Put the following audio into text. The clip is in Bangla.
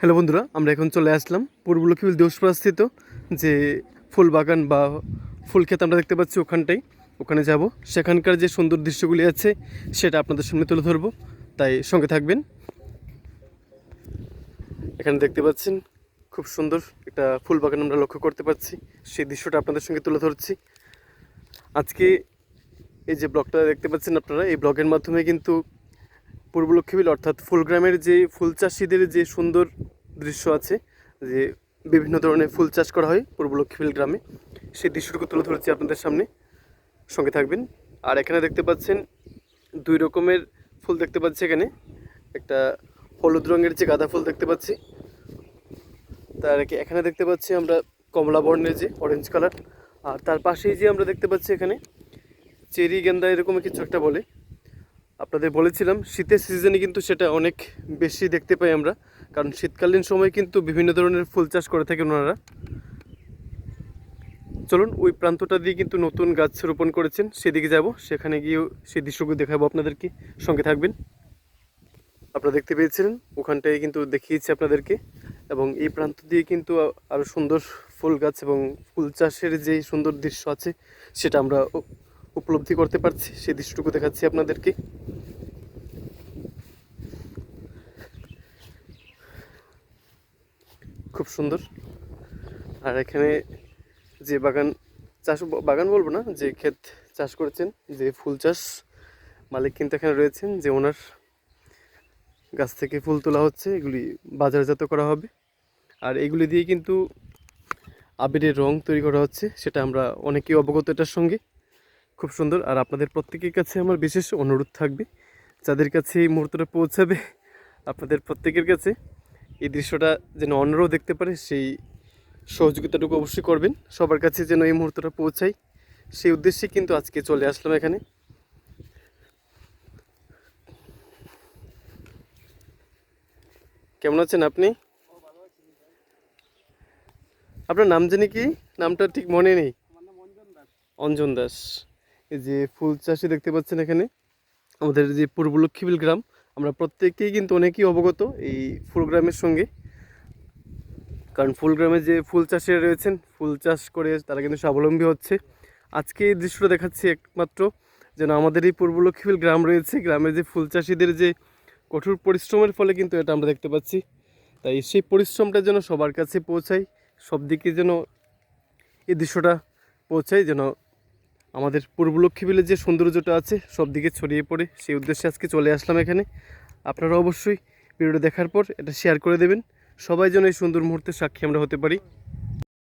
হ্যালো বন্ধুরা, আমরা এখন চলে আসলাম পূর্ব দেউসপাড়াস্থিত যে ফুল বাগান বা ফুল ক্ষেত আমরা দেখতে পাচ্ছি ওখানটাই। ওখানে যাব। সেখানকার যে সুন্দর দৃশ্যগুলি আছে, সেটা আপনাদের সামনে তুলে ধরবো। তাই সঙ্গে থাকবেন। এখানে দেখতে পাচ্ছেন, খুব সুন্দর একটা ফুল বাগান আমরা লক্ষ্য করতে পারছি সেই দৃশ্যটা আপনাদের সঙ্গে তুলে ধরছি। আজকে এই যে ব্লগটা দেখতে পাচ্ছেন আপনারা, এই ব্লগের মাধ্যমে কিন্তু পূর্ব লক্ষ্মীবিল অর্থাৎ ফুলগ্রামের যে ফুল চাষিদের যে সুন্দর দৃশ্য আছে, যে বিভিন্ন ধরনের ফুল চাষ করা হয় পূর্ব লক্ষ্মীবিল গ্রামে, সেই দৃশ্যটুকু তুলে ধরেছি আপনাদের সামনে। সঙ্গে থাকবেন। আর এখানে দেখতে পাচ্ছেন দুই রকমের ফুল দেখতে পাচ্ছি এখানে। একটা হলুদ রঙের যে গাঁদা ফুল দেখতে পাচ্ছি। তার এখানে দেখতে পাচ্ছি আমরা কমলা বর্ণের যে অরেঞ্জ কালার আর তার পাশেই যে আমরা দেখতে পাচ্ছি এখানে, চেরি গেন্দা এরকম কিছু একটা বলে। আপনাদের বলেছিলাম, শীতের সিজনে কিন্তু সেটা অনেক বেশি দেখতে পাই আমরা, কারণ শীতকালীন সময় কিন্তু বিভিন্ন ধরনের ফুল চাষ করে থাকেন ওনারা। চলুন, ওই প্রান্তটা দিয়ে কিন্তু নতুন গাছ রোপণ করেছেন, সেদিকে যাব, সেখানে গিয়েও সেই দৃশ্যগুলো দেখাবো আপনাদেরকে, সঙ্গে থাকবেন। আপনারা দেখতে পেয়েছিলেন, ওখানটায় কিন্তু দেখিয়েছি আপনাদেরকে, এবং এই প্রান্ত দিয়ে কিন্তু আরও সুন্দর ফুল গাছ এবং ফুল চাষের যে সুন্দর দৃশ্য আছে, সেটা আমরা উপলব্ধি করতে পারছি সেই দৃশ্যটুকু দেখাচ্ছি আপনাদেরকে। খুব সুন্দর। আর এখানে যে বাগান, চাষ বাগান বলব না, যে ক্ষেত চাষ করেছেন, যে ফুল চাষ মালিক কিন্তু এখানে রয়েছেন, যে ওনার গাছ থেকে ফুল তোলা হচ্ছে, এগুলি বাজারজাত করা হবে। আর এগুলি দিয়ে কিন্তু আবিরের রং তৈরি করা হচ্ছে, সেটা আমরা অনেকেই অবগত এটার সঙ্গে। খুব সুন্দর। আর আপনাদের প্রত্যেকের কাছে আমার বিশেষ অনুরোধ থাকবে যাদের কাছে এই মুহূর্তটা পৌঁছাবে আপনাদের প্রত্যেকের কাছে এই দৃশ্যটা যেন অন্যরাও দেখতে পারে সেই সহযোগিতাটুকু অবশ্যই করবেন। সবার কাছে যেন এই মুহূর্তটা পৌঁছায় সেই উদ্দেশ্যে কিন্তু আজকে চলে আসলাম এখানে। কেমন আছেন আপনি? আপনার নাম জানি কি? নামটা ঠিক মনে নেই। অঞ্জন দাস। এই যে ফুল চাষি দেখতে পাচ্ছেন এখানে, আমাদের যে পূর্ব লক্ষ্মীবিল গ্রাম, আমরা প্রত্যেকেই কিন্তু অনেকেই অবগত এই ফুল গ্রামের সঙ্গে। কারণ ফুল গ্রামে যে ফুল চাষিরা রয়েছেন, ফুল চাষ করে তারা কিন্তু স্বাবলম্বী হচ্ছে। আজকে এই দৃশ্যটা দেখাচ্ছি একমাত্র, যেন আমাদের এই পূর্ব লক্ষ্মীবিল গ্রাম রয়েছে, গ্রামের যে ফুল চাষিদের যে কঠোর পরিশ্রমের ফলে কিন্তু এটা আমরা দেখতে পাচ্ছি। তাই সেই পরিশ্রমটা যেন সবার কাছে পৌঁছায়, সব দিকে যেন এই দৃশ্যটা পৌঁছায়, যেন আমাদের পূর্ব লক্ষ্মীবিলের যে সৌন্দর্যটা আছে, সব দিকে ছড়িয়ে পড়ে। সেই উদ্দেশ্যে আজকে চলে আসলাম এখানে। আপনারা অবশ্যই ভিডিওটা দেখার পর এটা শেয়ার করে দেবেন। সবাই যেন এই সুন্দর মুহূর্তের সাক্ষী আমরা হতে পারি।